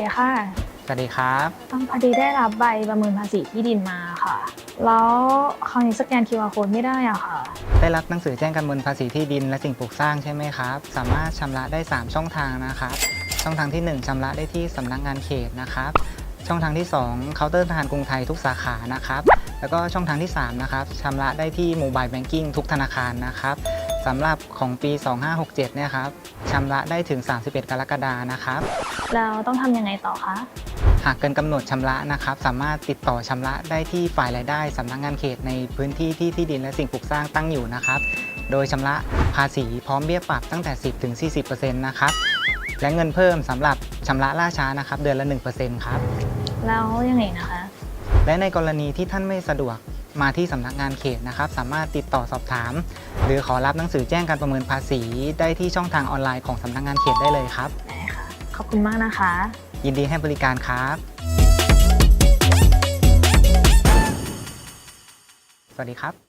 ดีค่ะ สวัสดีครับต้องพอดีได้รับใบประเมินภาษีที่ดินมาค่ะ แล้วคราวนี้สแกน QR code ไม่ได้อะค่ะ ได้รับหนังสือแจ้งการเมินภาษีที่ดินและสิ่งปลูกสร้างใช่ไหมครับ สามารถชำระได้ 3 ช่องทางนะครับ ช่องทางที่ 1ชำระได้ที่สำนักงานเขตนะครับ ช่องทางที่ 2เคาน์เตอร์ธนาคารกรุงไทยทุกสาขานะครับ แล้วก็ช่องทางที่ 3 นะครับชำระได้ที่โมบายแบงกิ้งทุกธนาคารนะครับ สำหรับของปี 2567 เนี่ยครับชำระได้ถึง 31 กรกฎานะครับแล้วต้องทำยังไงต่อคะ หากเกินกำหนดชำระนะครับ สามารถติดต่อชำระได้ที่ฝ่ายรายได้สำนักงานเขตในพื้นที่ที่ที่ดินและสิ่งปลูกสร้างตั้งอยู่นะครับ โดยชำระภาษีพร้อมเบี้ยปรับตั้งแต่ 10ถึง40%นะครับ และเงินเพิ่มสำหรับชำระล่าช้านะครับ เดือนละ 1%ครับ แล้วยังไงนะคะ และในกรณีที่ท่านไม่สะดวก มาที่สำนักงานเขตนะครับ สามารถติดต่อสอบถาม หรือขอรับหนังสือแจ้งการประเมินภาษีได้ที่ช่องทางออนไลน์ของสำนักงานเขตได้เลยครับ ได้ค่ะ ขอบคุณมากนะคะ ยินดีให้บริการครับ สวัสดีครับ